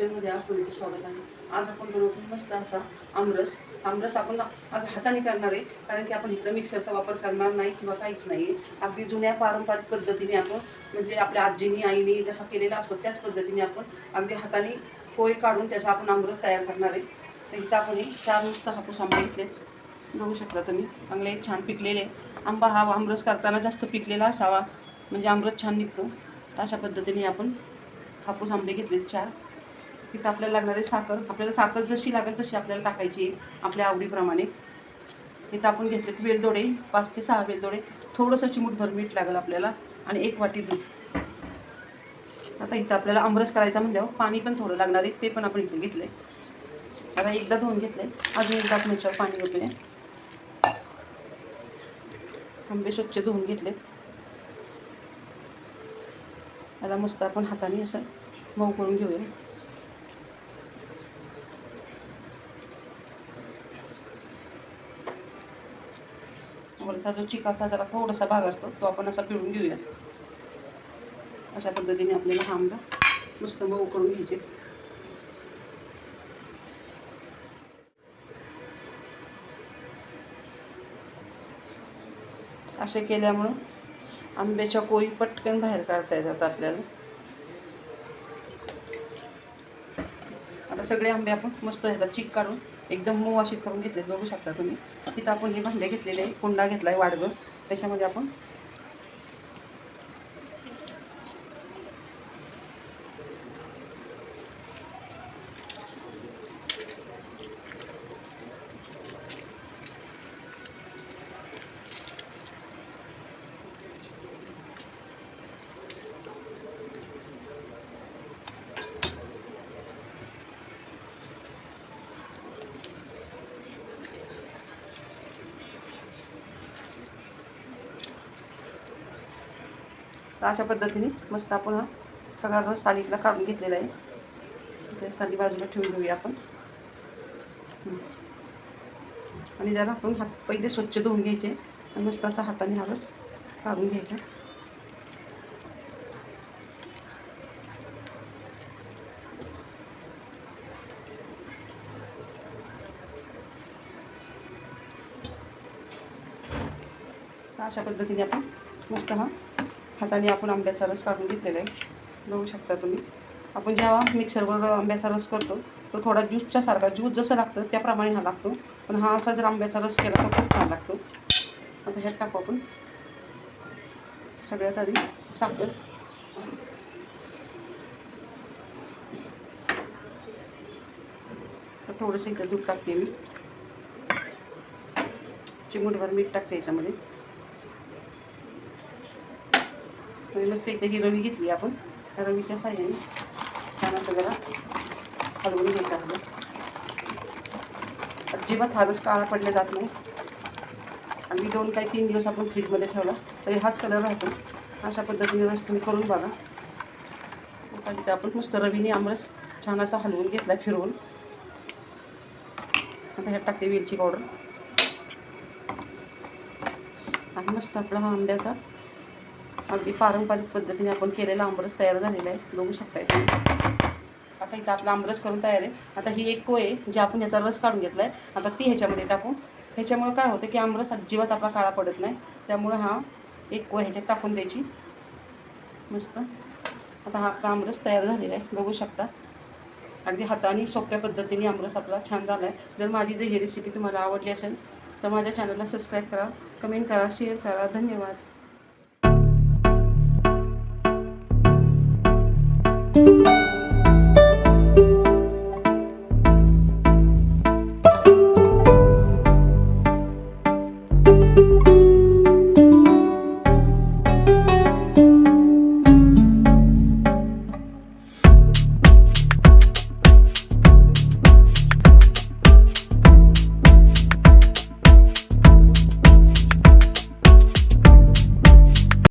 स्वागत आहे. आज आपण बनवतो मस्त असा आमरस. आमरस आपण आज हाताने करणार आहे कारण की आपण इथं मिक्सरचा वापर करणार नाही किंवा काहीच नाही अगदी जुन्या पारंपरिक पद्धतीने आपण म्हणजे आपल्या आजीनी आईने जसा केलेला असतो त्याच पद्धतीने आपण अगदी हाताने पोहे काढून त्याचा आपण आमरस तयार करणार आहे. तर इथं आपण हे चार नुसतं हापूस आंबे घेतले. बघू शकता तुम्ही चांगले छान पिकलेले आंबा हा आमरस करताना जास्त पिकलेला असावा म्हणजे आमरस छान निघतो. अशा पद्धतीने आपण हापूस आंबे घेतले चार. तिथं आपल्याला लागणारे साखर आपल्याला साखर जशी लागेल तशी आपल्याला टाकायची आपल्या आवडीप्रमाणे. तिथं आपण घेतलेत वेलदोडे पाच ते सहा वेलदोडे. थोडंसं चिमूटभर मीठ लागेल आपल्याला आणि एक वाटी दूध. आता इथं आपल्याला आमरस करायचा म्हणल्यावर पाणी पण थोडं लागणार आहे ते पण आपण इथे घेतलं आहे आता एकदा धुवून घेतलं आहे अजून एकदा आपण याच्यावर पाणी ओतूया आंबे स्वच्छ धुवून घेतलेत. आता मस्त आपण हाताने असं मऊ करून घेऊया. वरचा जो चिकाचा जरा थोडासा भाग असतो तो आपण असा पिळून घेऊया. अशा पद्धतीने आपल्याला हा आंबा मस्त मऊ करून घ्यायचे. असे केल्यामुळं आंब्याच्या कोळी पटकन बाहेर काढता येतात आपल्याला. आता सगळे आंबे आपण मस्त ह्याचा चिक काढून एकदम मऊ अशी करून घेतलेत. बघू शकता तुम्ही. तिथं आपण हे भांडे घेतलेले आहे. कुंडा घेतला आहे वाडगं. त्याच्यामध्ये आपण तर अशा पद्धतीने मस्त आपण हा सगळा रस सालीतला काढून घेतलेला आहे. त्या साली बाजूला ठेवून घेऊया आपण. आणि जरा आपण हात पहिले स्वच्छ धुवून घ्यायचे. आणि मस्त असा हाताने हा रस काढून घ्यायचा. तर अशा पद्धतीने आपण मस्त हा हाताने आपण आंब्याचा रस काढून घेतलेला आहे. बघू शकता तुम्ही. आपण जेव्हा मिक्सरवर आंब्याचा रस करतो तो थोडा ज्यूसच्या सारखा ज्यूस जसं लागतं त्याप्रमाणे हा लागतो. पण हा असा जर आंब्याचा रस केला तर खूप छान लागतो. आता ह्यात टाकू आपण. सगळ्यात आधी साखर. तर थोडंसं इथं दूध टाकते मी. चिमूटभर मीठ टाकते याच्यामध्ये. आणि मस्त इथे ही रवी घेतली आपण. त्या रवीच्या साह्याने छान असं जरा हलवून घ्यायचा हलस अजिबात हारस काळा पडला जात नाही. आणि दोन काही तीन दिवस आपण फ्रीजमध्ये ठेवला तरी हाच कलर राहतो. अशा पद्धतीने रस तुम्ही करून बघा. आता आपण मस्त रवीने आमरस छान असा हलवून घेतला फिरवून. आता ह्यात टाकते वेलची पावडर आणि मस्त आपला हा आंब्याचा अगदी पारंपरिक पद्धतीने आपण केलेला आंबरस तयार झालेला आहे. बघू शकताय. आता इथं आपला आंबरस करून तयार आहे. आता ही एक कोय आहे जे आपण याचा रस काढून घेतला आहे आता ती ह्याच्यामध्ये टाकू. ह्याच्यामुळं काय होतं की आंबरस अजिबात आपला काळा पडत नाही. त्यामुळं हा एक कोय ह्याच्यात टाकून द्यायची. मस्त. आता हा आपला आंबरस तयार झालेला आहे. बघू शकता. अगदी हाताने सोप्या पद्धतीने आमरस आपला छान झाला आहे जर माझी जर ही रेसिपी तुम्हाला आवडली असेल तर माझ्या चॅनलला सबस्क्राईब करा. कमेंट करा शेअर करा. धन्यवाद.